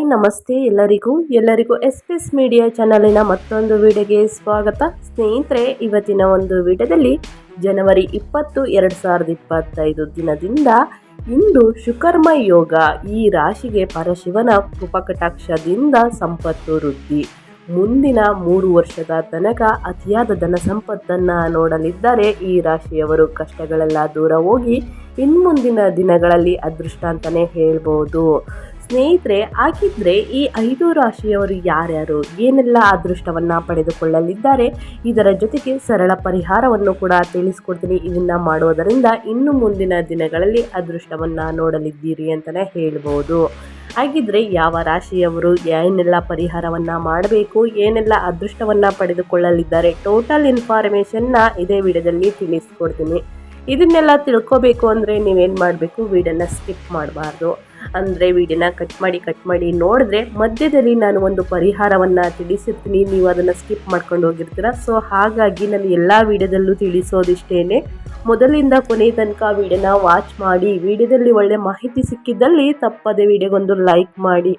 ನಮಸ್ತೆ ಎಲ್ಲರಿಗೂ. ಎಲ್ಲರಿಗೂ ಎಸ್ ಪಿ ಎಸ್ ಮೀಡಿಯಾ ಚಾನಲಿನ ಮತ್ತೊಂದು ವಿಡಿಯೋಗೆ ಸ್ವಾಗತ. ಸ್ನೇಹಿತರೆ, ಇವತ್ತಿನ ಒಂದು ವಿಡಿಯೋದಲ್ಲಿ ಜನವರಿ ಇಪ್ಪತ್ತು, ಎರಡು ಸಾವಿರದ ಇಪ್ಪತ್ತೈದು ದಿನದಿಂದ ಇಂದು ಶುಕರ್ಮ ಯೋಗ ಈ ರಾಶಿಗೆ ಪರಶಿವನ ಕೃಪಕಟಾಕ್ಷದಿಂದ ಸಂಪತ್ತು ವೃದ್ಧಿ. ಮುಂದಿನ ಮೂರು ವರ್ಷದ ತನಕ ಅತಿಯಾದ ಧನ ಸಂಪತ್ತನ್ನು ನೋಡಲಿದ್ದಾರೆ ಈ ರಾಶಿಯವರು. ಕಷ್ಟಗಳೆಲ್ಲ ದೂರ ಹೋಗಿ ಇನ್ಮುಂದಿನ ದಿನಗಳಲ್ಲಿ ಅದೃಷ್ಟ ಅಂತಲೇ ಹೇಳ್ಬೋದು. ಸ್ನೇಹಿತರೆ, ಹಾಗಿದ್ರೆ ಈ ಐದು ರಾಶಿಯವರು ಯಾರ್ಯಾರು? ಏನೆಲ್ಲ ಅದೃಷ್ಟವನ್ನು ಪಡೆದುಕೊಳ್ಳಲಿದ್ದಾರೆ? ಇದರ ಜೊತೆಗೆ ಸರಳ ಪರಿಹಾರವನ್ನು ಕೂಡ ತಿಳಿಸ್ಕೊಡ್ತೀನಿ. ಇದನ್ನು ಮಾಡುವುದರಿಂದ ಇನ್ನು ಮುಂದಿನ ದಿನಗಳಲ್ಲಿ ಅದೃಷ್ಟವನ್ನು ನೋಡಲಿದ್ದೀರಿ ಅಂತಲೇ ಹೇಳ್ಬೋದು. ಹಾಗಿದ್ರೆ ಯಾವ ರಾಶಿಯವರು ಏನೆಲ್ಲ ಪರಿಹಾರವನ್ನು ಮಾಡಬೇಕು, ಏನೆಲ್ಲ ಅದೃಷ್ಟವನ್ನು ಪಡೆದುಕೊಳ್ಳಲಿದ್ದಾರೆ, ಟೋಟಲ್ ಇನ್ಫಾರ್ಮೇಷನ್ನ ಇದೇ ವಿಡಿಯೋದಲ್ಲಿ ತಿಳಿಸ್ಕೊಡ್ತೀನಿ. ಇದನ್ನೆಲ್ಲ ತಿಳ್ಕೊಬೇಕು ಅಂದರೆ ನೀವೇನು ಮಾಡಬೇಕು? ವಿಡಿಯೋನ ಸ್ಕಿಪ್ ಮಾಡಬಾರ್ದು. ಅಂದರೆ ವಿಡಿಯೋನ ಕಟ್ ಮಾಡಿ ಕಟ್ ಮಾಡಿ ನೋಡಿದ್ರೆ ಮಧ್ಯದಲ್ಲಿ ನಾನು ಒಂದು ಪರಿಹಾರವನ್ನು ತಿಳಿಸಿರ್ತೀನಿ. ನೀವು ಅದನ್ನು ಸ್ಕಿಪ್ ಮಾಡ್ಕೊಂಡು ಹೋಗಿರ್ತೀರ. ಸೊ ಹಾಗಾಗಿ ನಾನು ಎಲ್ಲ ವಿಡಿಯೋದಲ್ಲೂ ತಿಳಿಸೋದಿಷ್ಟೇ ಮೊದಲಿಂದ ಕೊನೆ ತನಕ ವಿಡಿಯೋನ ವಾಚ್ ಮಾಡಿ, ವಿಡಿಯೋದಲ್ಲಿ ಒಳ್ಳೆ ಮಾಹಿತಿ ಸಿಕ್ಕಿದ್ದಲ್ಲಿ ತಪ್ಪದೆ ವಿಡಿಯೋಗೊಂದು ಲೈಕ್ ಮಾಡಿ.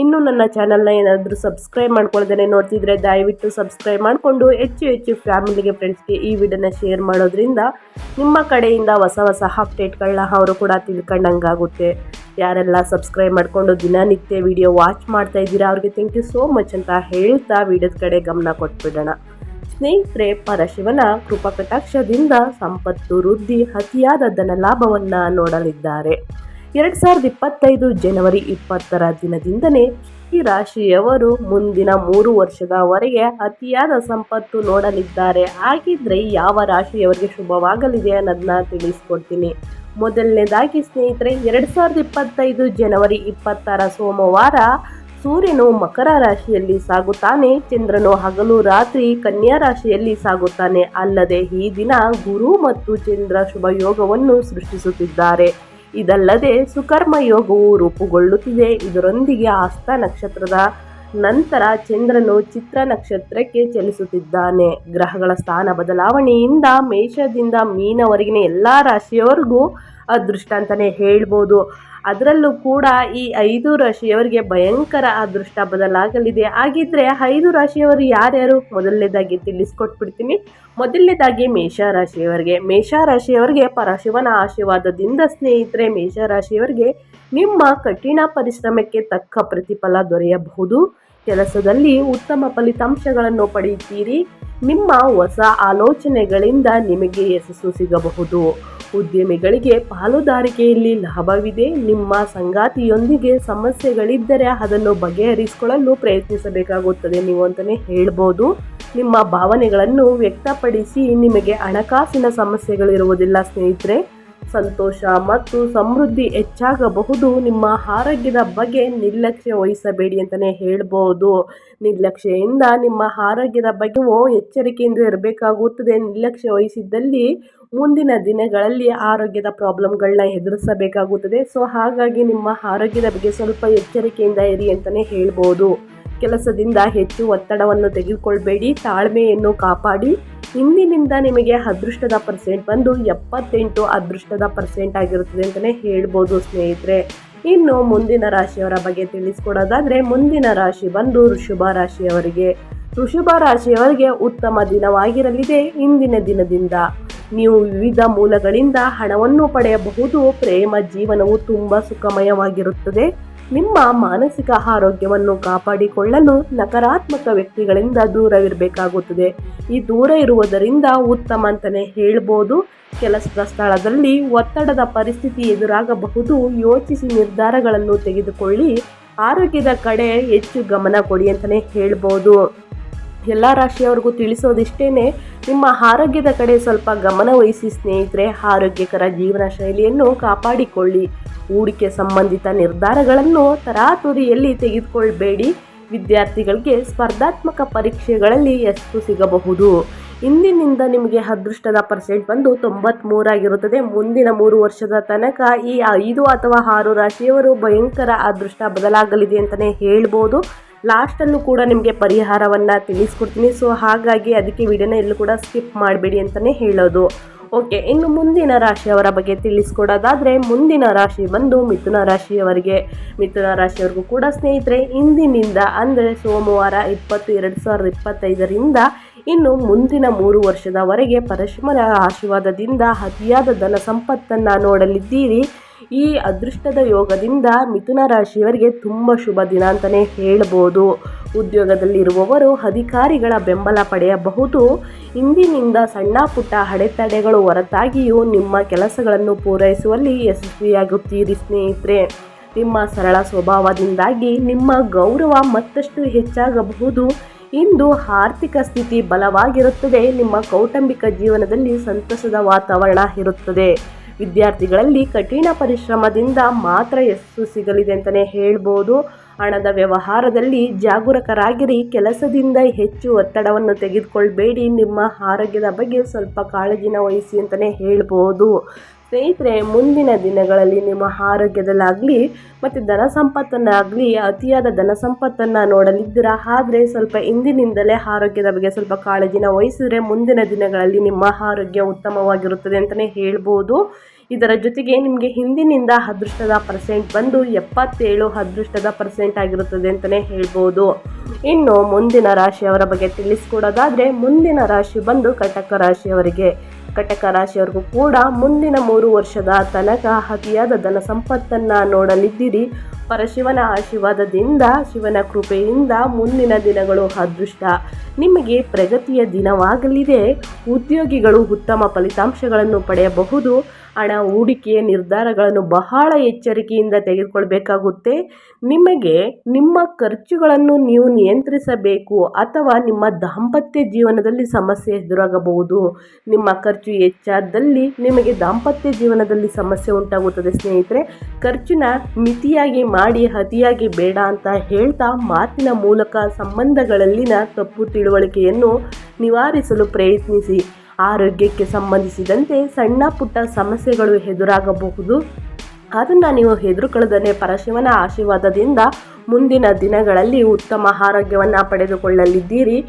ಇನ್ನು ನನ್ನ ಚಾನಲ್ನ ಏನಾದರೂ ಸಬ್ಸ್ಕ್ರೈಬ್ ಮಾಡ್ಕೊಳ್ದೇ ನೋಡ್ತಿದ್ರೆ ದಯವಿಟ್ಟು ಸಬ್ಸ್ಕ್ರೈಬ್ ಮಾಡಿಕೊಂಡು ಹೆಚ್ಚು ಹೆಚ್ಚು ಫ್ಯಾಮಿಲಿಗೆ ಫ್ರೆಂಡ್ಸ್ಗೆ ಈ ವಿಡಿಯೋನ ಶೇರ್ ಮಾಡೋದ್ರಿಂದ ನಿಮ್ಮ ಕಡೆಯಿಂದ ಹೊಸ ಹೊಸ ಅಪ್ಡೇಟ್ಗಳನ್ನ ಅವರು ಕೂಡ ತಿಳ್ಕೊಂಡಂಗಾಗುತ್ತೆ. ಯಾರೆಲ್ಲ ಸಬ್ಸ್ಕ್ರೈಬ್ ಮಾಡಿಕೊಂಡು ದಿನನಿತ್ಯ ವಿಡಿಯೋ ವಾಚ್ ಮಾಡ್ತಾ ಇದ್ದೀರಾ, ಅವ್ರಿಗೆ ಥ್ಯಾಂಕ್ ಯು ಸೋ ಮಚ್ ಅಂತ ಹೇಳ್ತಾ ವಿಡಿಯೋದ ಕಡೆ ಗಮನ ಕೊಟ್ಬಿಡೋಣ. ಸ್ನೇಹಿತರೆ, ಪರಶಿವನ ಕೃಪಕಟಾಕ್ಷದಿಂದ ಸಂಪತ್ತು ವೃದ್ಧಿ ಅತಿಯಾದ ಧನ ಲಾಭವನ್ನು ನೋಡಲಿದ್ದಾರೆ. ಎರಡು ಸಾವಿರದ ಇಪ್ಪತ್ತೈದು ಜನವರಿ ಇಪ್ಪತ್ತರ ದಿನದಿಂದಲೇ ಈ ರಾಶಿಯವರು ಮುಂದಿನ ಮೂರು ವರ್ಷದವರೆಗೆ ಅತಿಯಾದ ಸಂಪತ್ತು ನೋಡಲಿದ್ದಾರೆ. ಹಾಗಿದ್ರೆ ಯಾವ ರಾಶಿಯವರಿಗೆ ಶುಭವಾಗಲಿದೆ ಅನ್ನೋದನ್ನ ತಿಳಿಸ್ಕೊಡ್ತೀನಿ. ಮೊದಲನೇದಾಗಿ ಸ್ನೇಹಿತರೆ, ಎರಡು ಸಾವಿರದ ಇಪ್ಪತ್ತೈದು ಜನವರಿ ಇಪ್ಪತ್ತರ ಸೋಮವಾರ ಸೂರ್ಯನು ಮಕರ ರಾಶಿಯಲ್ಲಿ ಸಾಗುತ್ತಾನೆ. ಚಂದ್ರನು ಹಗಲು ರಾತ್ರಿ ಕನ್ಯಾ ರಾಶಿಯಲ್ಲಿ ಸಾಗುತ್ತಾನೆ. ಅಲ್ಲದೆ ಈ ದಿನ ಗುರು ಮತ್ತು ಚಂದ್ರ ಶುಭಯೋಗವನ್ನು ಸೃಷ್ಟಿಸುತ್ತಿದ್ದಾರೆ. ಇದಲ್ಲದೆ ಸುಕರ್ಮ ಯೋಗವು ರೂಪುಗೊಳ್ಳುತ್ತಿದೆ. ಇದರೊಂದಿಗೆ ಹಸ್ತ ನಕ್ಷತ್ರದ ನಂತರ ಚಂದ್ರನು ಚಿತ್ರ ನಕ್ಷತ್ರಕ್ಕೆ ಚಲಿಸುತ್ತಿದ್ದಾನೆ. ಗ್ರಹಗಳ ಸ್ಥಾನ ಬದಲಾವಣೆಯಿಂದ ಮೇಷದಿಂದ ಮೀನವರೆಗಿನ ಎಲ್ಲ ರಾಶಿಯವರೆಗೂ ಅದೃಷ್ಟ ಅಂತಲೇ ಹೇಳ್ಬೋದು. ಅದರಲ್ಲೂ ಕೂಡ ಈ ಐದು ರಾಶಿಯವರಿಗೆ ಭಯಂಕರ ಅದೃಷ್ಟ ಬದಲಾಗಲಿದೆ. ಹಾಗಿದ್ರೆ ಐದು ರಾಶಿಯವರು ಯಾರ್ಯಾರು? ಮೊದಲನೇದಾಗಿ ತಿಳಿಸ್ಕೊಟ್ಬಿಡ್ತೀನಿ. ಮೊದಲನೇದಾಗಿ ಮೇಷರಾಶಿಯವರಿಗೆ ಮೇಷರಾಶಿಯವರಿಗೆ ಪರಶಿವನ ಆಶೀರ್ವಾದದಿಂದ ಸ್ನೇಹಿತರೆ ಮೇಷರಾಶಿಯವರಿಗೆ ನಿಮ್ಮ ಕಠಿಣ ಪರಿಶ್ರಮಕ್ಕೆ ತಕ್ಕ ಪ್ರತಿಫಲ ದೊರೆಯಬಹುದು. ಕೆಲಸದಲ್ಲಿ ಉತ್ತಮ ಫಲಿತಾಂಶಗಳನ್ನು ಪಡೆಯುತ್ತೀರಿ. ನಿಮ್ಮ ಹೊಸ ಆಲೋಚನೆಗಳಿಂದ ನಿಮಗೆ ಯಶಸ್ಸು ಸಿಗಬಹುದು. ಉದ್ಯಮಿಗಳಿಗೆ ಪಾಲುದಾರಿಕೆಯಲ್ಲಿ ಲಾಭವಿದೆ. ನಿಮ್ಮ ಸಂಗಾತಿಯೊಂದಿಗೆ ಸಮಸ್ಯೆಗಳಿದ್ದರೆ ಅದನ್ನು ಬಗೆಹರಿಸಿಕೊಳ್ಳಲು ಪ್ರಯತ್ನಿಸಬೇಕಾಗುತ್ತದೆ ನೀವು ಅಂತಲೇ ಹೇಳ್ಬೋದು. ನಿಮ್ಮ ಭಾವನೆಗಳನ್ನು ವ್ಯಕ್ತಪಡಿಸಿ ನಿಮಗೆ ಹಣಕಾಸಿನ ಸಮಸ್ಯೆಗಳಿರುವುದಿಲ್ಲ ಸ್ನೇಹಿತರೆ. ಸಂತೋಷ ಮತ್ತು ಸಮೃದ್ಧಿ ಹೆಚ್ಚಾಗಬಹುದು. ನಿಮ್ಮ ಆರೋಗ್ಯದ ಬಗ್ಗೆ ನಿರ್ಲಕ್ಷ್ಯ ವಹಿಸಬೇಡಿ ಅಂತಲೇ ಹೇಳ್ಬೋದು. ನಿರ್ಲಕ್ಷ್ಯೆಯಿಂದ ನಿಮ್ಮ ಆರೋಗ್ಯದ ಬಗ್ಗೆಯೂ ಎಚ್ಚರಿಕೆಯಿಂದ ಇರಬೇಕಾಗುತ್ತದೆ. ನಿರ್ಲಕ್ಷ್ಯ ವಹಿಸಿದ್ದಲ್ಲಿ ಮುಂದಿನ ದಿನಗಳಲ್ಲಿ ಆರೋಗ್ಯದ ಪ್ರಾಬ್ಲಮ್ಗಳನ್ನ ಎದುರಿಸಬೇಕಾಗುತ್ತದೆ. ಸೊ, ಹಾಗಾಗಿ ನಿಮ್ಮ ಆರೋಗ್ಯದ ಬಗ್ಗೆ ಸ್ವಲ್ಪ ಎಚ್ಚರಿಕೆಯಿಂದ ಇರಿ ಅಂತಲೇ ಹೇಳ್ಬೋದು. ಕೆಲಸದಿಂದ ಹೆಚ್ಚು ಒತ್ತಡವನ್ನು ತೆಗೆದುಕೊಳ್ಬೇಡಿ. ತಾಳ್ಮೆಯನ್ನು ಕಾಪಾಡಿ. ಇಂದಿನಿಂದ ನಿಮಗೆ ಅದೃಷ್ಟದ ಪರ್ಸೆಂಟ್ ಬಂದು ಎಪ್ಪತ್ತೆಂಟು ಅದೃಷ್ಟದ ಪರ್ಸೆಂಟ್ ಆಗಿರುತ್ತದೆ ಅಂತಲೇ ಹೇಳ್ಬೋದು ಸ್ನೇಹಿತರೆ. ಇನ್ನು ಮುಂದಿನ ರಾಶಿಯವರ ಬಗ್ಗೆ ತಿಳಿಸ್ಕೊಡೋದಾದರೆ ಮುಂದಿನ ರಾಶಿ ಬಂದು ಋಷಭ ರಾಶಿಯವರಿಗೆ. ಋಷಭ ರಾಶಿಯವರಿಗೆ ಉತ್ತಮ ದಿನವಾಗಿರಲಿದೆ ಇಂದಿನ ದಿನದಿಂದ. ನೀವು ವಿವಿಧ ಮೂಲಗಳಿಂದ ಹಣವನ್ನು ಪಡೆಯಬಹುದು, ಪ್ರೇಮ, ಜೀವನವು ತುಂಬ ಸುಖಮಯವಾಗಿರುತ್ತದೆ. ನಿಮ್ಮ ಮಾನಸಿಕ ಆರೋಗ್ಯವನ್ನು ಕಾಪಾಡಿಕೊಳ್ಳಲು ನಕಾರಾತ್ಮಕ ವ್ಯಕ್ತಿಗಳಿಂದ ದೂರವಿರಬೇಕಾಗುತ್ತದೆ ಈ ದೂರ ಇರುವುದರಿಂದ ಉತ್ತಮ ಅಂತಲೇ ಹೇಳ್ಬೋದು. ಕೆಲಸದ ಸ್ಥಳದಲ್ಲಿ ಒತ್ತಡದ ಪರಿಸ್ಥಿತಿ ಎದುರಾಗಬಹುದು. ಯೋಚಿಸಿ ನಿರ್ಧಾರಗಳನ್ನು ತೆಗೆದುಕೊಳ್ಳಿ. ಆರೋಗ್ಯದ ಕಡೆ ಹೆಚ್ಚು ಗಮನ ಕೊಡಿ ಅಂತಲೇ ಹೇಳ್ಬೋದು. ಎಲ್ಲ ರಾಶಿಯವ್ರಿಗೂ ತಿಳಿಸೋದಿಷ್ಟೇ ನಿಮ್ಮ ಆರೋಗ್ಯದ ಕಡೆ ಸ್ವಲ್ಪ ಗಮನ ವಹಿಸಿ ಸ್ನೇಹಿತರೆ, ಆರೋಗ್ಯಕರ ಜೀವನ ಶೈಲಿಯನ್ನು ಕಾಪಾಡಿಕೊಳ್ಳಿ. ಹೂಡಿಕೆ ಸಂಬಂಧಿತ ನಿರ್ಧಾರಗಳನ್ನು ತರಾತುರಿಯಲ್ಲಿ ತೆಗೆದುಕೊಳ್ಬೇಡಿ. ವಿದ್ಯಾರ್ಥಿಗಳಿಗೆ ಸ್ಪರ್ಧಾತ್ಮಕ ಪರೀಕ್ಷೆಗಳಲ್ಲಿ ಯಶಸ್ಸು ಸಿಗಬಹುದು. ಇಂದಿನಿಂದ ನಿಮಗೆ ಅದೃಷ್ಟದ ಪರ್ಸೆಂಟ್ ಬಂದು ತೊಂಬತ್ತ್ಮೂರಾಗಿರುತ್ತದೆ ಮುಂದಿನ ಮೂರು ವರ್ಷದ ತನಕ ಈ ಐದು ಅಥವಾ ಆರು ರಾಶಿಯವರು ಭಯಂಕರ ಅದೃಷ್ಟ ಬದಲಾಗಲಿದೆ ಅಂತಲೇ ಹೇಳ್ಬೋದು. ಲಾಸ್ಟಲ್ಲೂ ಕೂಡ ನಿಮಗೆ ಪರಿಹಾರವನ್ನು ತಿಳಿಸ್ಕೊಡ್ತೀನಿ. ಸೊ ಹಾಗಾಗಿ ಅದಕ್ಕೆ ವಿಡಿಯೋನ ಎಲ್ಲೂ ಕೂಡ ಸ್ಕಿಪ್ ಮಾಡಬೇಡಿ ಅಂತಲೇ ಹೇಳೋದು. ಓಕೆ ಇನ್ನು ಮುಂದಿನ ರಾಶಿಯವರ ಬಗ್ಗೆ ತಿಳಿಸ್ಕೊಡೋದಾದರೆ, ಮುಂದಿನ ರಾಶಿ ಬಂದು ಮಿಥುನ ರಾಶಿಯವರಿಗೆ. ಮಿಥುನ ರಾಶಿಯವರಿಗೂ ಕೂಡ ಸ್ನೇಹಿತರೆ, ಇಂದಿನಿಂದ ಅಂದರೆ ಸೋಮವಾರ ಇಪ್ಪತ್ತು ಎರಡು ಸಾವಿರದ ಇಪ್ಪತ್ತೈದರಿಂದ ಇನ್ನು ಮುಂದಿನ ಮೂರು ವರ್ಷದವರೆಗೆ ಪರಶುಮನ ಆಶೀರ್ವಾದದಿಂದ ಅತಿಯಾದ ಧನ ಸಂಪತ್ತನ್ನು ನೋಡಲಿದ್ದೀರಿ. ಈ ಅದೃಷ್ಟದ ಯೋಗದಿಂದ ಮಿಥುನ ರಾಶಿಯವರಿಗೆ ತುಂಬ ಶುಭ ದಿನ ಅಂತಲೇ ಹೇಳ್ಬೋದು. ಉದ್ಯೋಗದಲ್ಲಿರುವವರು ಅಧಿಕಾರಿಗಳ ಬೆಂಬಲ ಪಡೆಯಬಹುದು. ಇಂದಿನಿಂದ ಸಣ್ಣ ಪುಟ್ಟ ಅಡೆತಡೆಗಳು ಹೊರತಾಗಿಯೂ ನಿಮ್ಮ ಕೆಲಸಗಳನ್ನು ಪೂರೈಸುವಲ್ಲಿ ಯಶಸ್ವಿಯಾಗುತ್ತೀರಿ ಸ್ನೇಹಿತರೆ. ನಿಮ್ಮ ಸರಳ ಸ್ವಭಾವದಿಂದಾಗಿ ನಿಮ್ಮ ಗೌರವ ಮತ್ತಷ್ಟು ಹೆಚ್ಚಾಗಬಹುದು. ಇಂದು ಆರ್ಥಿಕ ಸ್ಥಿತಿ ಬಲವಾಗಿರುತ್ತದೆ. ನಿಮ್ಮ ಕೌಟುಂಬಿಕ ಜೀವನದಲ್ಲಿ ಸಂತಸದ ವಾತಾವರಣ ಇರುತ್ತದೆ. ವಿದ್ಯಾರ್ಥಿಗಳಲ್ಲಿ ಕಠಿಣ ಪರಿಶ್ರಮದಿಂದ ಮಾತ್ರ ಯಶಸ್ಸು ಸಿಗಲಿದೆ ಅಂತಲೇ ಹೇಳ್ಬೋದು. ಹಣದ ವ್ಯವಹಾರದಲ್ಲಿ ಜಾಗರೂಕರಾಗಿರಿ, ಕೆಲಸದಿಂದ ಹೆಚ್ಚು ಒತ್ತಡವನ್ನು ತೆಗೆದುಕೊಳ್ಬೇಡಿ, ನಿಮ್ಮ ಆರೋಗ್ಯದ ಬಗ್ಗೆ ಸ್ವಲ್ಪ ಕಾಳಜಿನ ವಹಿಸಿ ಅಂತಲೇ ಹೇಳ್ಬೋದು. ಸ್ನೇಹಿತರೆ, ಮುಂದಿನ ದಿನಗಳಲ್ಲಿ ನಿಮ್ಮ ಆರೋಗ್ಯದಲ್ಲಾಗಲಿ ಮತ್ತು ಧನ ಸಂಪತ್ತನ್ನಾಗಲಿ, ಅತಿಯಾದ ಧನ ಸಂಪತ್ತನ್ನು ನೋಡಲಿದ್ದೀರಾ? ಆದರೆ ಸ್ವಲ್ಪ ಇಂದಿನಿಂದಲೇ ಆರೋಗ್ಯದ ಬಗ್ಗೆ ಸ್ವಲ್ಪ ಕಾಳಜಿನ ವಹಿಸಿದರೆ ಮುಂದಿನ ದಿನಗಳಲ್ಲಿ ನಿಮ್ಮ ಆರೋಗ್ಯ ಉತ್ತಮವಾಗಿರುತ್ತದೆ ಅಂತಲೇ ಹೇಳ್ಬೋದು. ಇದರ ಜೊತೆಗೆ ನಿಮಗೆ ಹಿಂದಿನಿಂದ ಅದೃಷ್ಟದ ಪರ್ಸೆಂಟ್ ಬಂದು ಎಪ್ಪತ್ತೇಳು ಅದೃಷ್ಟದ ಪರ್ಸೆಂಟ್ ಆಗಿರುತ್ತದೆ ಅಂತಲೇ ಹೇಳ್ಬೋದು. ಇನ್ನು ಮುಂದಿನ ರಾಶಿಯವರ ಬಗ್ಗೆ ತಿಳಿಸ್ಕೊಡೋದಾದರೆ ಮುಂದಿನ ರಾಶಿ ಬಂದು ಕಟಕ ರಾಶಿಯವರಿಗೆ. ಕಟಕ ರಾಶಿಯವರಿಗೂ ಕೂಡ ಮುಂದಿನ ಮೂರು ವರ್ಷದ ತನಕ ಅತಿಯಾದ ಧನ ಸಂಪತ್ತನ್ನು ನೋಡಲಿದ್ದೀರಿ. ಪರಶಿವನ ಆಶೀರ್ವಾದದಿಂದ, ಶಿವನ ಕೃಪೆಯಿಂದ ಮುಂದಿನ ದಿನಗಳು ಅದೃಷ್ಟ. ನಿಮಗೆ ಪ್ರಗತಿಯ ದಿನವಾಗಲಿದೆ. ಉದ್ಯೋಗಿಗಳು ಉತ್ತಮ ಫಲಿತಾಂಶಗಳನ್ನು ಪಡೆಯಬಹುದು. ಹಣ ಹೂಡಿಕೆಯ ನಿರ್ಧಾರಗಳನ್ನು ಬಹಳ ಎಚ್ಚರಿಕೆಯಿಂದ ತೆಗೆದುಕೊಳ್ಬೇಕಾಗುತ್ತೆ. ನಿಮಗೆ ನಿಮ್ಮ ಖರ್ಚುಗಳನ್ನು ನೀವು ನಿಯಂತ್ರಿಸಬೇಕು ಅಥವಾ ನಿಮ್ಮ ದಾಂಪತ್ಯ ಜೀವನದಲ್ಲಿ ಸಮಸ್ಯೆ ಎದುರಾಗಬಹುದು. ನಿಮ್ಮ ಖರ್ಚು ಹೆಚ್ಚಾದಲ್ಲಿ ನಿಮಗೆ ದಾಂಪತ್ಯ ಜೀವನದಲ್ಲಿ ಸಮಸ್ಯೆ ಉಂಟಾಗುತ್ತದೆ. ಸ್ನೇಹಿತರೆ, ಖರ್ಚಿನ ಮಿತಿಯಾಗಿ ಮಾಡಿ, ಅತಿಯಾಗಿ ಬೇಡ ಅಂತ ಹೇಳ್ತಾ ಮಾತಿನ ಮೂಲಕ ಸಂಬಂಧಗಳಲ್ಲಿನ ತಪ್ಪು ತಿಳುವಳಿಕೆಯನ್ನು ನಿವಾರಿಸಲು ಪ್ರಯತ್ನಿಸಿ. ಆರೋಗ್ಯಕ್ಕೆ ಸಂಬಂಧಿಸಿದಂತೆ ಸಣ್ಣ ಪುಟ್ಟ ಸಮಸ್ಯೆಗಳು ಎದುರಾಗಬಹುದು. ಅದನ್ನು ನೀವು ಹೆದರುಕೊಳ್ಳದೇ ಪರಶಿವನ ಆಶೀರ್ವಾದದಿಂದ ಮುಂದಿನ ದಿನಗಳಲ್ಲಿ ಉತ್ತಮ ಆರೋಗ್ಯವನ್ನು ಪಡೆದುಕೊಳ್ಳಲಿದ್ದೀರಿ.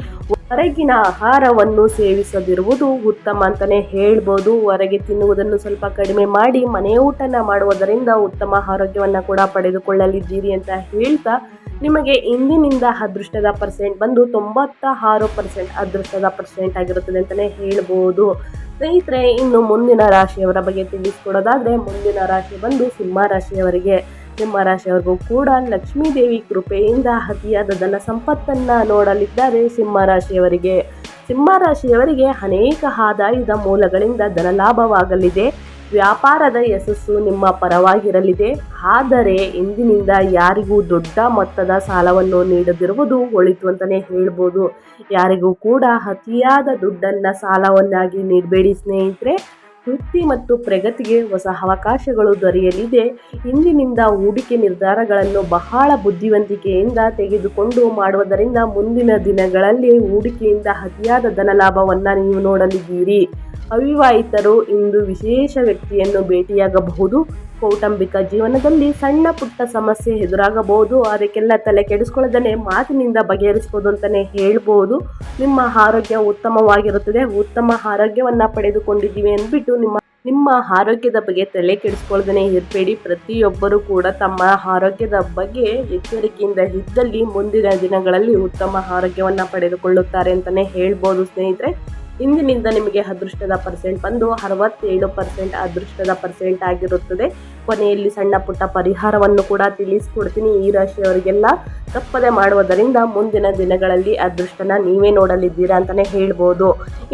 ಹೊರಗಿನ ಆಹಾರವನ್ನು ಸೇವಿಸದಿರುವುದು ಉತ್ತಮ ಅಂತಲೇ ಹೇಳ್ಬೋದು. ಹೊರಗೆ ತಿನ್ನುವುದನ್ನು ಸ್ವಲ್ಪ ಕಡಿಮೆ ಮಾಡಿ ಮನೆ ಊಟನ ಮಾಡುವುದರಿಂದ ಉತ್ತಮ ಆರೋಗ್ಯವನ್ನು ಕೂಡ ಪಡೆದುಕೊಳ್ಳಲಿದ್ದೀರಿ ಅಂತ ಹೇಳ್ತಾ ನಿಮಗೆ ಇಂದಿನಿಂದ ಅದೃಷ್ಟದ ಪರ್ಸೆಂಟ್ ಬಂದು ತೊಂಬತ್ತ ಆರು ಪರ್ಸೆಂಟ್ ಅದೃಷ್ಟದ ಪರ್ಸೆಂಟ್ ಆಗಿರುತ್ತದೆ ಅಂತಲೇ ಹೇಳ್ಬೋದು. ಸ್ನೇಹಿತರೆ, ಇನ್ನು ಮುಂದಿನ ರಾಶಿಯವರ ಬಗ್ಗೆ ತಿಳಿಸ್ಕೊಡೋದಾದರೆ ಮುಂದಿನ ರಾಶಿ ಬಂದು ಸಿಂಹ ರಾಶಿಯವರಿಗೆ. ಸಿಂಹ ರಾಶಿಯವರಿಗೂ ಕೂಡ ಲಕ್ಷ್ಮೀ ದೇವಿ ಕೃಪೆಯಿಂದ ಅತಿಯಾದ ಧನ ಸಂಪತ್ತನ್ನು ನೋಡಲಿದ್ದಾರೆ ಸಿಂಹ ರಾಶಿಯವರಿಗೆ. ಸಿಂಹ ರಾಶಿಯವರಿಗೆ ಅನೇಕ ಆದಾಯದ ಮೂಲಗಳಿಂದ ಧನಲಾಭವಾಗಲಿದೆ ವ್ಯಾಪಾರದ ಯಶಸ್ಸು ನಿಮ್ಮ ಪರವಾಗಿರಲಿದೆ. ಆದರೆ ಇಂದಿನಿಂದ ಯಾರಿಗೂ ದೊಡ್ಡ ಮೊತ್ತದ ಸಾಲವನ್ನು ನೀಡದಿರುವುದು ಒಳಿತು ಅಂತಲೇ ಹೇಳ್ಬೋದು. ಯಾರಿಗೂ ಕೂಡ ಅತಿಯಾದ ದುಡ್ಡನ್ನು ಸಾಲವನ್ನಾಗಿ ನೀಡಬೇಡಿ ಸ್ನೇಹಿತರೆ. ವೃತ್ತಿ ಮತ್ತು ಪ್ರಗತಿಗೆ ಹೊಸ ಅವಕಾಶಗಳು ದೊರೆಯಲಿದೆ. ಇಂದಿನಿಂದ ಹೂಡಿಕೆ ನಿರ್ಧಾರಗಳನ್ನು ಬಹಳ ಬುದ್ಧಿವಂತಿಕೆಯಿಂದ ತೆಗೆದುಕೊಂಡು ಮಾಡುವುದರಿಂದ ಮುಂದಿನ ದಿನಗಳಲ್ಲಿ ಹೂಡಿಕೆಯಿಂದ ಅತಿಯಾದ ಧನಲಾಭವನ್ನು ನೀವು ನೋಡಲಿದ್ದೀರಿ. ಅವಿವಾಹಿತರು ಇಂದು ವಿಶೇಷ ವ್ಯಕ್ತಿಯನ್ನು ಭೇಟಿಯಾಗಬಹುದು. ಕೌಟುಂಬಿಕ ಜೀವನದಲ್ಲಿ ಸಣ್ಣ ಪುಟ್ಟ ಸಮಸ್ಯೆ ಎದುರಾಗಬಹುದು. ಅದಕ್ಕೆಲ್ಲ ತಲೆ ಕೆಡಿಸ್ಕೊಳ್ಳೋದನ್ನೇ ಮಾತಿನಿಂದ ಬಗೆಹರಿಸ್ಬೋದು ಅಂತಲೇ ಹೇಳ್ಬೋದು. ನಿಮ್ಮ ಆರೋಗ್ಯ ಉತ್ತಮವಾಗಿರುತ್ತದೆ. ಉತ್ತಮ ಆರೋಗ್ಯವನ್ನು ಪಡೆದುಕೊಂಡಿದ್ದೀವಿ ಅಂದ್ಬಿಟ್ಟು ನಿಮ್ಮ ನಿಮ್ಮ ಆರೋಗ್ಯದ ಬಗ್ಗೆ ತಲೆ ಕೆಡಿಸ್ಕೊಳ್ಳದೇ ಇರಬೇಡಿ. ಪ್ರತಿಯೊಬ್ಬರೂ ಕೂಡ ತಮ್ಮ ಆರೋಗ್ಯದ ಬಗ್ಗೆ ಎಚ್ಚರಿಕೆಯಿಂದ ಇದ್ದಲ್ಲಿ ಮುಂದಿನ ದಿನಗಳಲ್ಲಿ ಉತ್ತಮ ಆರೋಗ್ಯವನ್ನು ಪಡೆದುಕೊಳ್ಳುತ್ತಾರೆ ಅಂತಲೇ ಹೇಳ್ಬೋದು ಸ್ನೇಹಿತರೆ. ಇಂದಿನಿಂದ ನಿಮಗೆ ಅದೃಷ್ಟದ ಪರ್ಸೆಂಟ್ ಬಂದು ಅರವತ್ತೇಳು ಪರ್ಸೆಂಟ್ ಅದೃಷ್ಟದ ಪರ್ಸೆಂಟ್ ಆಗಿರುತ್ತದೆ. ಕೊನೆಯಲ್ಲಿ ಸಣ್ಣ ಪುಟ್ಟ ಪರಿಹಾರವನ್ನು ಕೂಡ ತಿಳಿಸ್ಕೊಡ್ತೀನಿ. ಈ ರಾಶಿಯವರಿಗೆಲ್ಲ ತಪ್ಪದೆ ಮಾಡುವುದರಿಂದ ಮುಂದಿನ ದಿನಗಳಲ್ಲಿ ಅದೃಷ್ಟನ ನೀವೇ ನೋಡಲಿದ್ದೀರಾ ಅಂತಲೇ ಹೇಳ್ಬೋದು.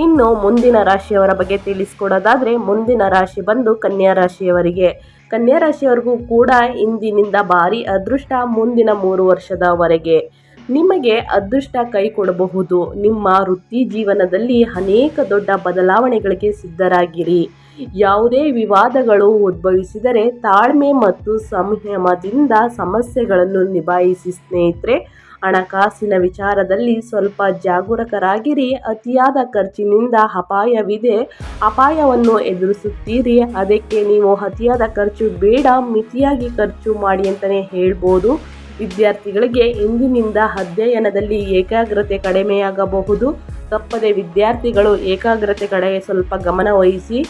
ಇನ್ನು ಮುಂದಿನ ರಾಶಿಯವರ ಬಗ್ಗೆ ತಿಳಿಸ್ಕೊಡೋದಾದರೆ ಮುಂದಿನ ರಾಶಿ ಬಂದು ಕನ್ಯಾ ರಾಶಿಯವರಿಗೆ. ಕನ್ಯಾ ರಾಶಿಯವರಿಗೂ ಕೂಡ ಇಂದಿನಿಂದ ಭಾರಿ ಅದೃಷ್ಟ ಮುಂದಿನ ಮೂರು ವರ್ಷದವರೆಗೆ. ನಿಮಗೆ ಅದೃಷ್ಟ ಕೈ ಕೊಡಬಹುದು. ನಿಮ್ಮ ವೃತ್ತಿ ಜೀವನದಲ್ಲಿ ಅನೇಕ ದೊಡ್ಡ ಬದಲಾವಣೆಗಳಿಗೆ ಸಿದ್ಧರಾಗಿರಿ. ಯಾವುದೇ ವಿವಾದಗಳು ಉದ್ಭವಿಸಿದರೆ ತಾಳ್ಮೆ ಮತ್ತು ಸಂಯಮದಿಂದ ಸಮಸ್ಯೆಗಳನ್ನು ನಿಭಾಯಿಸಿ ಸ್ನೇಹಿತರೆ. ಹಣಕಾಸಿನ ವಿಚಾರದಲ್ಲಿ ಸ್ವಲ್ಪ ಜಾಗರೂಕರಾಗಿರಿ. ಅತಿಯಾದ ಖರ್ಚಿನಿಂದ ಅಪಾಯವಿದೆ. ಅಪಾಯವನ್ನು ಎದುರಿಸುತ್ತೀರಿ. ಅದಕ್ಕೆ ನೀವು ಅತಿಯಾದ ಖರ್ಚು ಬೇಡ. ಮಿತಿಯಾಗಿ ಖರ್ಚು ಮಾಡಿ ಅಂತಲೇ ಹೇಳ್ಬೋದು. ವಿದ್ಯಾರ್ಥಿಗಳಿಗೆ ಇಂದಿನಿಂದ ಅಧ್ಯಯನದಲ್ಲಿ ಏಕಾಗ್ರತೆ ಕಡಿಮೆಯಾಗಬಹುದು. ತಪ್ಪದೆ ವಿದ್ಯಾರ್ಥಿಗಳು ಏಕಾಗ್ರತೆ ಕಡೆ ಸ್ವಲ್ಪ ಗಮನವಹಿಸಿ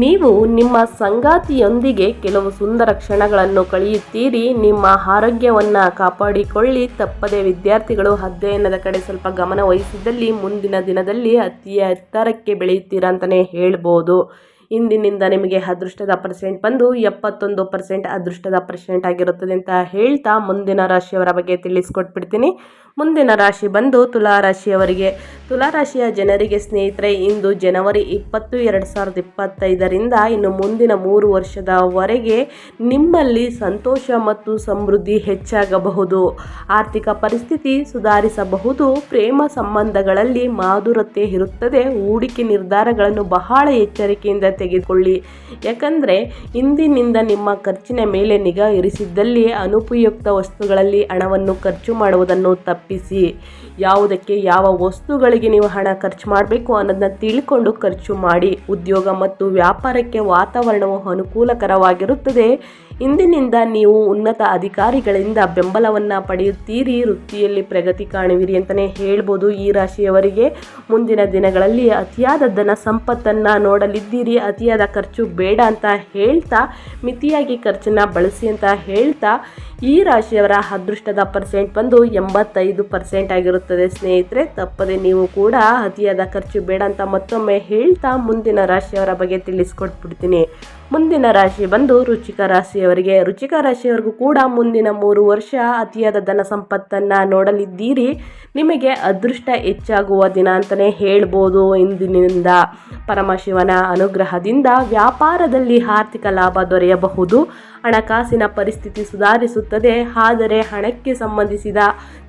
ನೀವು ನಿಮ್ಮ ಸಂಗಾತಿಯೊಂದಿಗೆ ಕೆಲವು ಸುಂದರ ಕ್ಷಣಗಳನ್ನು ಕಳೆಯುತ್ತೀರಿ. ನಿಮ್ಮ ಆರೋಗ್ಯವನ್ನು ಕಾಪಾಡಿಕೊಳ್ಳಿ. ತಪ್ಪದೆ ವಿದ್ಯಾರ್ಥಿಗಳು ಅಧ್ಯಯನದ ಕಡೆ ಸ್ವಲ್ಪ ಗಮನ ವಹಿಸಿದಲ್ಲಿ ಮುಂದಿನ ದಿನದಲ್ಲಿ ಅತಿ ಎತ್ತರಕ್ಕೆ ಬೆಳೆಯುತ್ತೀರಾ ಅಂತಲೇ ಹೇಳ್ಬೋದು. ಇಂದಿನಿಂದ ನಿಮಗೆ ಅದೃಷ್ಟದ ಪರ್ಸೆಂಟ್ ಬಂದು ಎಪ್ಪತ್ತೊಂದು ಪರ್ಸೆಂಟ್ ಅದೃಷ್ಟದ ಪರ್ಸೆಂಟ್ ಆಗಿರುತ್ತದೆ ಅಂತ ಹೇಳ್ತಾ ಮುಂದಿನ ರಾಶಿಯವರ ಬಗ್ಗೆ ತಿಳಿಸ್ಕೊಟ್ಬಿಡ್ತೀನಿ. ಮುಂದಿನ ರಾಶಿ ಬಂದು ತುಲಾ ರಾಶಿಯವರಿಗೆ. ತುಲಾ ರಾಶಿಯ ಜನರಿಗೆ ಸ್ನೇಹಿತರೆ, ಇಂದು ಜನವರಿ ಇಪ್ಪತ್ತು, ಎರಡು ಸಾವಿರದ ಇಪ್ಪತ್ತೈದರಿಂದ ಇನ್ನು ಮುಂದಿನ ಮೂರು ವರ್ಷದವರೆಗೆ ನಿಮ್ಮಲ್ಲಿ ಸಂತೋಷ ಮತ್ತು ಸಮೃದ್ಧಿ ಹೆಚ್ಚಾಗಬಹುದು. ಆರ್ಥಿಕ ಪರಿಸ್ಥಿತಿ ಸುಧಾರಿಸಬಹುದು. ಪ್ರೇಮ ಸಂಬಂಧಗಳಲ್ಲಿ ಮಾಧುರತೆ ಇರುತ್ತದೆ. ಹೂಡಿಕೆ ನಿರ್ಧಾರಗಳನ್ನು ಬಹಳ ಎಚ್ಚರಿಕೆಯಿಂದ ತೆಗೆದುಕೊಳ್ಳಿ. ಯಾಕಂದರೆ ಇಂದಿನಿಂದ ನಿಮ್ಮ ಖರ್ಚಿನ ಮೇಲೆ ನಿಗಾ ಇರಿಸಿದ್ದಲ್ಲಿ ಅನುಪಯುಕ್ತ ವಸ್ತುಗಳಲ್ಲಿ ಹಣವನ್ನು ಖರ್ಚು ಮಾಡುವುದನ್ನು ತಪ್ಪಿಸಿ. ಯಾವುದಕ್ಕೆ ಯಾವ ವಸ್ತುಗಳಿಗೆ ನೀವು ಹಣ ಖರ್ಚು ಮಾಡಬೇಕು ಅನ್ನೋದನ್ನ ತಿಳ್ಕೊಂಡು ಖರ್ಚು ಮಾಡಿ. ಉದ್ಯೋಗ ಮತ್ತು ವ್ಯಾಪಾರಕ್ಕೆ ವಾತಾವರಣವು ಅನುಕೂಲಕರವಾಗಿರುತ್ತದೆ. ಇಂದಿನಿಂದ ನೀವು ಉನ್ನತ ಅಧಿಕಾರಿಗಳಿಂದ ಬೆಂಬಲವನ್ನು ಪಡೆಯುತ್ತೀರಿ, ವೃತ್ತಿಯಲ್ಲಿ ಪ್ರಗತಿ ಕಾಣುವಿರಿ ಅಂತಲೇ ಹೇಳ್ಬೋದು ಈ ರಾಶಿಯವರಿಗೆ. ಮುಂದಿನ ದಿನಗಳಲ್ಲಿ ಅತಿಯಾದ ಧನ ಸಂಪತ್ತನ್ನು ನೋಡಲಿದ್ದೀರಿ, ಅತಿಯಾದ ಖರ್ಚು ಬೇಡ ಅಂತ ಹೇಳ್ತಾ, ಮಿತಿಯಾಗಿ ಖರ್ಚನ್ನು ಬಳಸಿ ಅಂತ ಹೇಳ್ತಾ, ಈ ರಾಶಿಯವರ ಅದೃಷ್ಟದ ಪರ್ಸೆಂಟ್ ಬಂದು ಎಂಬತ್ತೈದು ಪರ್ಸೆಂಟ್ ಆಗಿರುತ್ತದೆ. ಸ್ನೇಹಿತರೆ, ತಪ್ಪದೆ ನೀವು ಕೂಡ ಅತಿಯಾದ ಖರ್ಚು ಬೇಡ ಅಂತ ಮತ್ತೊಮ್ಮೆ ಹೇಳ್ತಾ ಮುಂದಿನ ರಾಶಿಯವರ ಬಗ್ಗೆ ತಿಳಿಸ್ಕೊಟ್ಬಿಡ್ತೀನಿ. ಮುಂದಿನ ರಾಶಿ ಬಂದು ರುಚಿಕ ರಾಶಿಯವರಿಗೆ. ರುಚಿಕ ರಾಶಿಯವರಿಗೂ ಕೂಡ ಮುಂದಿನ ಮೂರು ವರ್ಷ ಅತಿಯಾದ ಧನ ಸಂಪತ್ತನ್ನು ನೋಡಲಿದ್ದೀರಿ. ನಿಮಗೆ ಅದೃಷ್ಟ ಹೆಚ್ಚಾಗುವ ದಿನ ಅಂತಲೇ ಹೇಳ್ಬೋದು ಇಂದಿನಿಂದ. ಪರಮಶಿವನ ಅನುಗ್ರಹದಿಂದ ವ್ಯಾಪಾರದಲ್ಲಿ ಆರ್ಥಿಕ ಲಾಭ ದೊರೆಯಬಹುದು. ಹಣಕಾಸಿನ ಪರಿಸ್ಥಿತಿ ಸುಧಾರಿಸುತ್ತದೆ. ಆದರೆ ಹಣಕ್ಕೆ ಸಂಬಂಧಿಸಿದ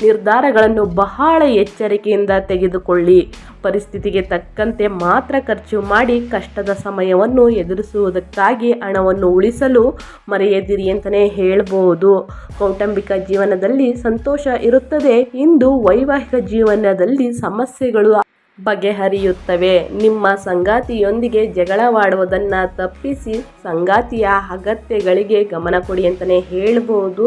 ನಿರ್ಧಾರಗಳನ್ನು ಬಹಳ ಎಚ್ಚರಿಕೆಯಿಂದ ತೆಗೆದುಕೊಳ್ಳಿ. ಪರಿಸ್ಥಿತಿಗೆ ತಕ್ಕಂತೆ ಮಾತ್ರ ಖರ್ಚು ಮಾಡಿ ಕಷ್ಟದ ಸಮಯವನ್ನು ಎದುರಿಸುವುದಕ್ಕಾಗಿ ಹಣವನ್ನು ಉಳಿಸಲು ಮರೆಯದಿರಿ ಅಂತಲೇ ಹೇಳಬಹುದು ಕೌಟುಂಬಿಕ ಜೀವನದಲ್ಲಿ ಸಂತೋಷ ಇರುತ್ತದೆ. ಇಂದು ವೈವಾಹಿಕ ಜೀವನದಲ್ಲಿ ಸಮಸ್ಯೆಗಳು ಬಗೆಹರಿಯುತ್ತವೆ. ನಿಮ್ಮ ಸಂಗಾತಿಯೊಂದಿಗೆ ಜಗಳವಾಡುವುದನ್ನು ತಪ್ಪಿಸಿ ಸಂಗಾತಿಯ ಅಗತ್ಯಗಳಿಗೆ ಗಮನ ಕೊಡಿ ಅಂತಲೇ ಹೇಳ್ಬೋದು.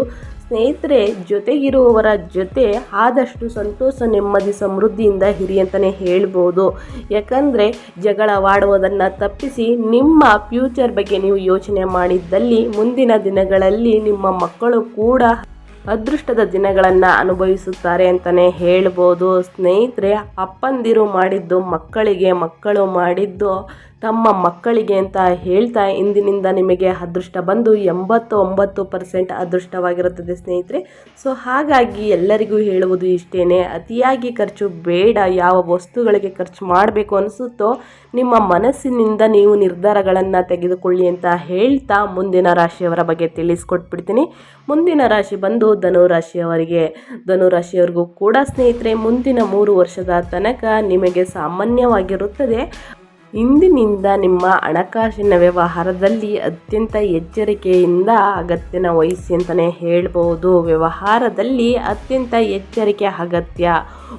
ಸ್ನೇಹಿತರೆ, ಜೊತೆಗಿರುವವರ ಜೊತೆ ಆದಷ್ಟು ಸಂತೋಷ, ನೆಮ್ಮದಿ, ಸಮೃದ್ಧಿಯಿಂದ ಹಿರಿ ಅಂತಲೇ ಹೇಳ್ಬೋದು. ಯಾಕಂದರೆ, ಜಗಳವಾಡುವುದನ್ನು ತಪ್ಪಿಸಿ ನಿಮ್ಮ ಫ್ಯೂಚರ್ ಬಗ್ಗೆ ನೀವು ಯೋಚನೆ ಮಾಡಿದ್ದಲ್ಲಿ, ಮುಂದಿನ ದಿನಗಳಲ್ಲಿ ನಿಮ್ಮ ಮಕ್ಕಳು ಕೂಡ ಅದೃಷ್ಟದ ದಿನಗಳನ್ನು ಅನುಭವಿಸುತ್ತಾರೆ ಅಂತಲೇ ಹೇಳ್ಬೋದು. ಸ್ನೇಹಿತರೆ ಅಪ್ಪಂದಿರು ಮಾಡಿದ್ದು ಮಕ್ಕಳಿಗೆ ಮಕ್ಕಳು ಮಾಡಿದ್ದು ತಮ್ಮ ಮಕ್ಕಳಿಗೆ ಅಂತ ಹೇಳ್ತಾ ಇಂದಿನಿಂದ ನಿಮಗೆ ಅದೃಷ್ಟ ಬಂದು ಎಂಬತ್ತು ಒಂಬತ್ತು ಪರ್ಸೆಂಟ್ ಅದೃಷ್ಟವಾಗಿರುತ್ತದೆ ಸ್ನೇಹಿತರೆ. ಸೊ ಹಾಗಾಗಿ ಎಲ್ಲರಿಗೂ ಹೇಳುವುದು ಇಷ್ಟೇ ಅತಿಯಾಗಿ ಖರ್ಚು ಬೇಡ, ಯಾವ ವಸ್ತುಗಳಿಗೆ ಖರ್ಚು ಮಾಡಬೇಕು ಅನಿಸುತ್ತೋ ನಿಮ್ಮ ಮನಸ್ಸಿನಿಂದ ನೀವು ನಿರ್ಧಾರಗಳನ್ನು ತೆಗೆದುಕೊಳ್ಳಿ ಅಂತ ಹೇಳ್ತಾ ಮುಂದಿನ ರಾಶಿಯವರ ಬಗ್ಗೆ ತಿಳಿಸ್ಕೊಟ್ಬಿಡ್ತೀನಿ. ಮುಂದಿನ ರಾಶಿ ಬಂದು ಧನುರಾಶಿಯವರಿಗೆ, ಧನುರಾಶಿಯವರಿಗೂ ಧನು ರಾಶಿಯವರಿಗೂ ಕೂಡ ಸ್ನೇಹಿತರೆ, ಮುಂದಿನ ಮೂರು ವರ್ಷದ ತನಕ ನಿಮಗೆ ಸಾಮಾನ್ಯವಾಗಿರುತ್ತದೆ. ಇಂದಿನಿಂದ ನಿಮ್ಮ ಹಣಕಾಸಿನ ವ್ಯವಹಾರದಲ್ಲಿ ಅತ್ಯಂತ ಎಚ್ಚರಿಕೆಯಿಂದ ಅಗತ್ಯನ ವಹಿಸಿ ಅಂತಲೇ ಹೇಳ್ಬೋದು. ವ್ಯವಹಾರದಲ್ಲಿ ಅತ್ಯಂತ ಎಚ್ಚರಿಕೆ, ಅಗತ್ಯ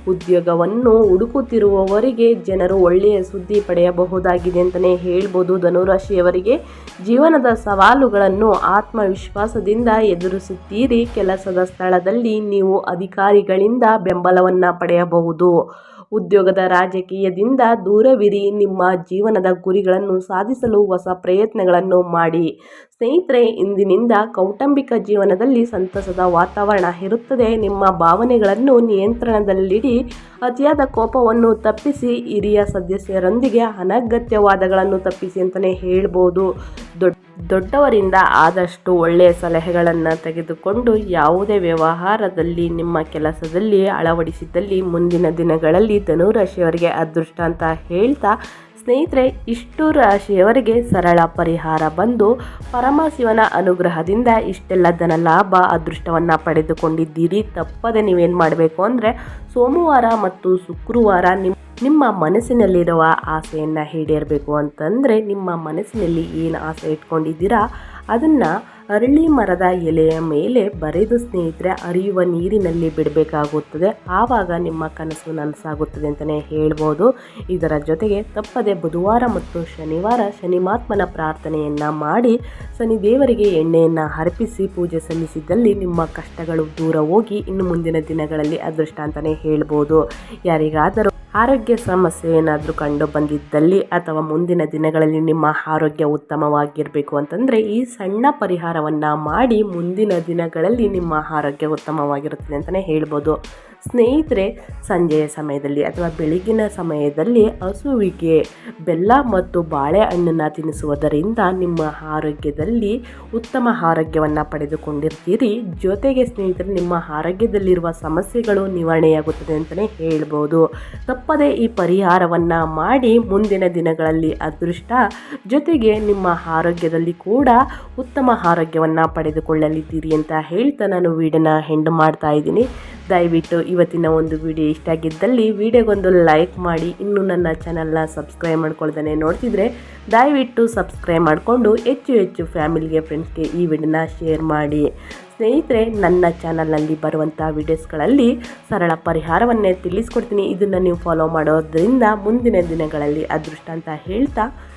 ಉದ್ಯೋಗವನ್ನು ಹುಡುಕುತ್ತಿರುವವರಿಗೆ ಜನರು ಒಳ್ಳೆಯ ಸುದ್ದಿ ಪಡೆಯಬಹುದಾಗಿದೆ ಅಂತಲೇ ಹೇಳ್ಬೋದು. ಧನುರಾಶಿಯವರಿಗೆ ಜೀವನದ ಸವಾಲುಗಳನ್ನು ಆತ್ಮವಿಶ್ವಾಸದಿಂದ ಎದುರಿಸುತ್ತೀರಿ. ಕೆಲಸದ ಸ್ಥಳದಲ್ಲಿ ನೀವು ಅಧಿಕಾರಿಗಳಿಂದ ಬೆಂಬಲವನ್ನು ಪಡೆಯಬಹುದು. ಉದ್ಯೋಗದ ರಾಜಕೀಯದಿಂದ ದೂರವಿರಿ. ನಿಮ್ಮ ಜೀವನದ ಗುರಿಗಳನ್ನು ಸಾಧಿಸಲು ಹೊಸ ಪ್ರಯತ್ನಗಳನ್ನು ಮಾಡಿ. ಸ್ನೇಹಿತರೆ, ಇಂದಿನಿಂದ ಕೌಟುಂಬಿಕ ಜೀವನದಲ್ಲಿ ಸಂತಸದ ವಾತಾವರಣ ಇರುತ್ತದೆ. ನಿಮ್ಮ ಭಾವನೆಗಳನ್ನು ನಿಯಂತ್ರಣದಲ್ಲಿಡಿ. ಅತಿಯಾದ ಕೋಪವನ್ನು ತಪ್ಪಿಸಿ. ಹಿರಿಯ ಸದಸ್ಯರೊಂದಿಗೆ ಅನಗತ್ಯವಾದಗಳನ್ನು ತಪ್ಪಿಸಿ ಅಂತಲೇ ಹೇಳ್ಬೋದು. ದೊಡ್ಡ ದೊಡ್ಡವರಿಂದ ಆದಷ್ಟು ಒಳ್ಳೆಯ ಸಲಹೆಗಳನ್ನು ತೆಗೆದುಕೊಂಡು ಯಾವುದೇ ವ್ಯವಹಾರದಲ್ಲಿ, ನಿಮ್ಮ ಕೆಲಸದಲ್ಲಿ ಅಳವಡಿಸಿದ್ದಲ್ಲಿ ಮುಂದಿನ ದಿನಗಳಲ್ಲಿ ಧನುರಾಶಿಯವರಿಗೆ ಅದೃಷ್ಟ ಅಂತ ಹೇಳ್ತಾ, ಸ್ನೇಹಿತರೆ, ಇಷ್ಟು ರಾಶಿಯವರಿಗೆ ಸರಳ ಪರಿಹಾರ ಬಂದು ಪರಮಶಿವನ ಅನುಗ್ರಹದಿಂದ ಇಷ್ಟೆಲ್ಲ ಧನ ಲಾಭ ಅದೃಷ್ಟವನ್ನು ಪಡೆದುಕೊಂಡಿದ್ದೀರಿ. ತಪ್ಪದೆ ನೀವೇನು ಮಾಡಬೇಕು ಅಂದರೆ ಸೋಮವಾರ ಮತ್ತು ಶುಕ್ರವಾರ ನಿಮ್ಮ ನಿಮ್ಮ ಮನಸ್ಸಿನಲ್ಲಿರುವ ಆಸೆಯನ್ನು ಈಡೇರಬೇಕು ಅಂತಂದರೆ ನಿಮ್ಮ ಮನಸ್ಸಿನಲ್ಲಿ ಏನು ಆಸೆ ಇಟ್ಕೊಂಡಿದ್ದೀರಾ? ಅದನ್ನು ಅರಳಿ ಮರದ ಎಲೆಯ ಮೇಲೆ ಬರೆದು ಸ್ನೇಹಿತರೆ, ಅರಿಯುವ ನೀರಿನಲ್ಲಿ ಬಿಡಬೇಕಾಗುತ್ತದೆ. ಆವಾಗ ನಿಮ್ಮ ಕನಸು ನನಸಾಗುತ್ತದೆ ಅಂತಲೇ ಹೇಳ್ಬೋದು. ಇದರ ಜೊತೆಗೆ ತಪ್ಪದೆ ಬುಧವಾರ ಮತ್ತು ಶನಿವಾರ ಶನಿಮಾತ್ಮನ ಪ್ರಾರ್ಥನೆಯನ್ನು ಮಾಡಿ ಶನಿ ದೇವರಿಗೆ ಎಣ್ಣೆಯನ್ನು ಅರ್ಪಿಸಿ ಪೂಜೆ ಸಲ್ಲಿಸಿದ್ದಲ್ಲಿ ನಿಮ್ಮ ಕಷ್ಟಗಳು ದೂರ ಹೋಗಿ ಇನ್ನು ಮುಂದಿನ ದಿನಗಳಲ್ಲಿ ಅದೃಷ್ಟ ಅಂತಲೇ ಹೇಳ್ಬೋದು. ಯಾರಿಗಾದರೂ ಆರೋಗ್ಯ ಸಮಸ್ಯೆ ಏನಾದರೂ ಕಂಡು ಬಂದಿದ್ದಲ್ಲಿ ಅಥವಾ ಮುಂದಿನ ದಿನಗಳಲ್ಲಿ ನಿಮ್ಮ ಆರೋಗ್ಯ ಉತ್ತಮವಾಗಿರಬೇಕು ಅಂತಂದರೆ ಈ ಸಣ್ಣ ಪರಿಹಾರವನ್ನು ಮಾಡಿ ಮುಂದಿನ ದಿನಗಳಲ್ಲಿ ನಿಮ್ಮ ಆರೋಗ್ಯ ಉತ್ತಮವಾಗಿರುತ್ತದೆ ಅಂತಲೇ ಹೇಳ್ಬೋದು. ಸ್ನೇಹಿತರೆ, ಸಂಜೆಯ ಸಮಯದಲ್ಲಿ ಅಥವಾ ಬೆಳಗಿನ ಸಮಯದಲ್ಲಿ ಹಸುವಿಗೆ ಬೆಲ್ಲ ಮತ್ತು ಬಾಳೆಹಣ್ಣನ್ನು ತಿನ್ನಿಸುವುದರಿಂದ ನಿಮ್ಮ ಆರೋಗ್ಯದಲ್ಲಿ ಉತ್ತಮ ಆರೋಗ್ಯವನ್ನು ಪಡೆದುಕೊಂಡಿರ್ತೀರಿ. ಜೊತೆಗೆ ಸ್ನೇಹಿತರೆ, ನಿಮ್ಮ ಆರೋಗ್ಯದಲ್ಲಿರುವ ಸಮಸ್ಯೆಗಳು ನಿವಾರಣೆಯಾಗುತ್ತದೆ ಅಂತಲೇ ಹೇಳ್ಬೋದು. ತಪ್ಪದೇ ಈ ಪರಿಹಾರವನ್ನು ಮಾಡಿ ಮುಂದಿನ ದಿನಗಳಲ್ಲಿ ಅದೃಷ್ಟ. ಜೊತೆಗೆ ನಿಮ್ಮ ಆರೋಗ್ಯದಲ್ಲಿ ಕೂಡ ಉತ್ತಮ ಆರೋಗ್ಯವನ್ನು ಪಡೆದುಕೊಳ್ಳಲಿದ್ದೀರಿ ಅಂತ ಹೇಳ್ತಾ ನಾನು ವೀಡಿಯೋನ ಹೆಂಡು ಮಾಡ್ತಾ ಇದ್ದೀನಿ. ದಯವಿಟ್ಟು ಇವತ್ತಿನ ಒಂದು ವಿಡಿಯೋ ಇಷ್ಟ ಆಗಿದ್ದಲ್ಲಿ ವಿಡಿಯೋಗೊಂದು ಲೈಕ್ ಮಾಡಿ. ಇನ್ನೂ ನನ್ನ ಚಾನಲ್ನ ಸಬ್ಸ್ಕ್ರೈಬ್ ಮಾಡ್ಕೊಳ್ದೇ ನೋಡ್ತಿದ್ರೆ ದಯವಿಟ್ಟು ಸಬ್ಸ್ಕ್ರೈಬ್ ಮಾಡಿಕೊಂಡು ಹೆಚ್ಚು ಹೆಚ್ಚು ಫ್ಯಾಮಿಲಿಗೆ ಫ್ರೆಂಡ್ಸ್ಗೆ ಈ ವಿಡಿಯೋನ ಶೇರ್ ಮಾಡಿ. ಸ್ನೇಹಿತರೆ, ನನ್ನ ಚಾನಲ್ನಲ್ಲಿ ಬರುವಂಥ ವಿಡಿಯೋಸ್ಗಳಲ್ಲಿ ಸರಳ ಪರಿಹಾರವನ್ನೇ ತಿಳಿಸ್ಕೊಡ್ತೀನಿ. ಇದನ್ನು ನೀವು ಫಾಲೋ ಮಾಡೋದ್ರಿಂದ ಮುಂದಿನ ದಿನಗಳಲ್ಲಿ ಅದೃಷ್ಟ ಅಂತ ಹೇಳ್ತಾ